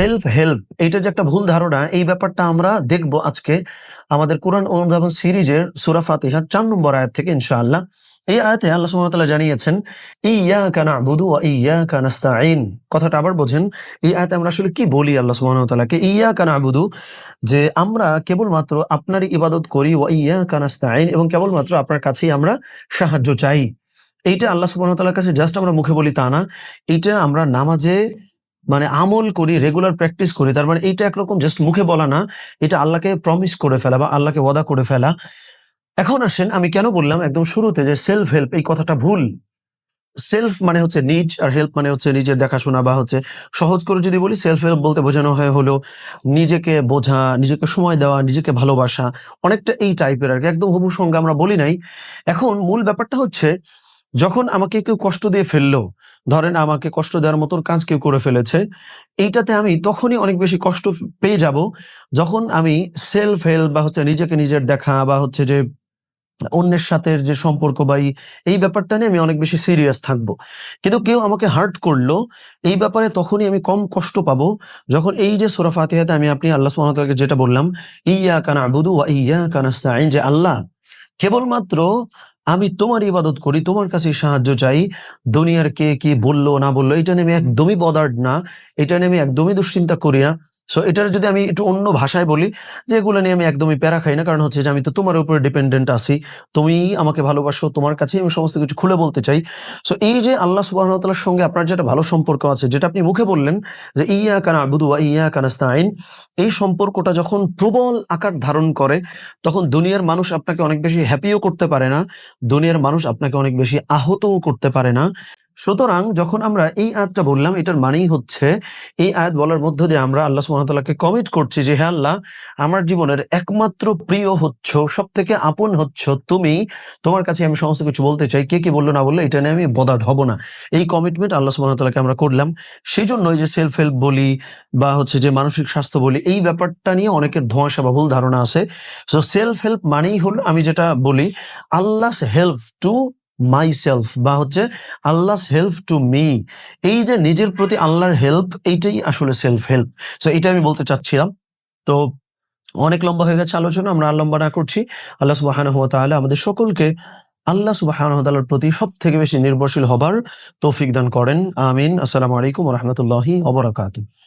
Self help এইটা যে একটা ভুল ধারণা, এই ব্যাপারটা আমরা দেখব আজকে আমাদের কোরআন অনুধাবন সিরিজের সুরা ফাতিহার চার নম্বর আয়াত থেকে, ইনশাআল্লাহ। এই আয়াতে আল্লাহ তাআলা জানিয়েছেন, ইয়্যাকা না'বুদু ওয়া ইয়্যাকা নাস্তাঈন কথাটা আবার বোঝেন, এই আয়াতে আমরা আসলে কি বলি আল্লাহ সুবহানাহু ওয়া তাআলাকে? ইয়্যাকা না'বুদু যে আমরা কেবলমাত্র আপনারই ইবাদত করি, ওয়া ইয়্যাকা নাস্তাঈন এবং কেবলমাত্র আপনার কাছেই আমরা সাহায্য চাই। এইটা আল্লাহ তাআলার কাছে জাস্ট আমরা মুখে বলি তা না। এইটা আমরা নামাজে মানে আমল করি রেগুলার প্র্যাকটিস করি, তার মানে এইটা একরকম জাস্ট মুখে বলা না, এটা আল্লাহকে প্রমিস করে ফেলা বা আল্লাহকে ওয়াদা করে ফেলা। এখন আসেন, আমি কেন বললাম একদম শুরুতে যে সেলফ হেল্প এই কথাটা ভুল। সেলফ মানে হচ্ছে নিজ আর হেল্প মানে হচ্ছে নিজের দেখাশোনা বা হচ্ছে সহজ করে যদি বলি সেলফ হেল্প বলতে বোঝানো হয় হলো নিজেকে বোঝা, নিজেকে সময় দেওয়া, নিজেকে ভালোবাসা, অনেকটা এই টাইপের আর কি, একদম হুবু সঙ্গে আমরা বলি নাই। এখন মূল ব্যাপারটা হচ্ছে যখন আমাকে কেউ কষ্ট দিয়ে ফেলল, ধরেন আমাকে কষ্ট দেওয়ার মতন কাজ কেউ করে ফেলেছে, এইটাতে আমি তখনই অনেক বেশি কষ্ট পেয়ে যাব যখন আমি সেলফ হেল্প বা হচ্ছে নিজেকে নিজের দেখা বা হচ্ছে যে অন্যের সাথে যে সম্পর্ক বা এই- ব্যাপারটা নিয়ে আমি অনেক বেশি সিরিয়াস থাকব। কিন্তু কেউ আমাকে হার্ট করল, এই ব্যাপারে তখনই আমি কম কষ্ট পাবো যখন এই যে সোরা ফাতিহাতে আমি আপনি আল্লাহ সুবহানাহু যেটা বললাম, ইয়া কানা আবুদু ইয়া কানাস্তাইন যে আল্লাহ কেবলমাত্র আমি তোমার ইবাদত করি, তোমার কাছে সাহায্য চাই। দুনিয়ার কে কি বলল না বলল, এটা নিয়ে আমি একদমই বদার্ড না, এটা নিয়ে আমি একদমই দুশ্চিন্তা করি না। সো এটার যদি আমি একটু অন্য ভাষায় বলি, যে এগুলো নিয়ে আমি একদমই প্যারা খাই না, কারণ হচ্ছে যে আমি তো তোমার উপরে ডিপেন্ডেন্ট আছি, তুমি আমাকে ভালোবাসো, তোমার কাছে আমি সমস্ত কিছু খুলে বলতে চাই। সো এই যে আল্লাহ তাআলার সঙ্গে আপনার যেটা ভালো সম্পর্ক আছে, যেটা আপনি মুখে বললেন, যে ইয়া কানা আবুদু ওয়া ইয়া কানাস্তাইন এই সম্পর্কটা যখন প্রবল আকার ধারণ করে, তখন দুনিয়ার মানুষ আপনাকে অনেক বেশি হ্যাপিও করতে পারে না, দুনিয়ার মানুষ আপনাকে অনেক বেশি আহতও করতে পারে না। সুতরাং যখন আমরা এই আয়াতটা বললাম, এটার মানেই হচ্ছে এই আয়াত বলার মধ্য দিয়ে আমরা আল্লাহ সুবহানাহু কমিট করছি যে হ্যাঁ আল্লাহ, আমার জীবনের একমাত্র প্রিয় হচ্ছ সব থেকে আপন হচ্ছ, তুমি, তোমার কাছে আমি সমস্ত কিছু বলতে চাই। কে কি বলল না বলল, এটা নিয়ে আমি বদার্ড হব না। এই কমিটমেন্ট আল্লাহ সুবহানাহু আমরা করলাম। সেই জন্যই যে সেলফ হেল্প বলি বা হচ্ছে যে মানসিক স্বাস্থ্য বলি, এই ব্যাপারটা নিয়ে অনেকের ধোঁয়াশা বা ভুল ধারণা আছে। সো সেলফ হেল্প মানেই হলো, আমি যেটা বলি Allah help to myself বা হচ্ছে আল্লাহ হেল্প টু মি এই যে নিজের প্রতি আল্লাহর হেল্প এইটাই আসলে সেলফ হেল্প সো এটা আমি বলতে চাচ্ছিলাম। তো, অনেক লম্বা হয়ে গেছে আলোচনা, আমরা আর লম্বা না করছি। আল্লাহ সুবাহান হাত আমাদের সকলকে আল্লাহ সুবাহান তাআলার প্রতি সব থেকে বেশি নির্ভরশীল হবার তৌফিক দান করেন। আমিন। আসসালামু আলাইকুম রহমতুল্লাহি অবরাকাত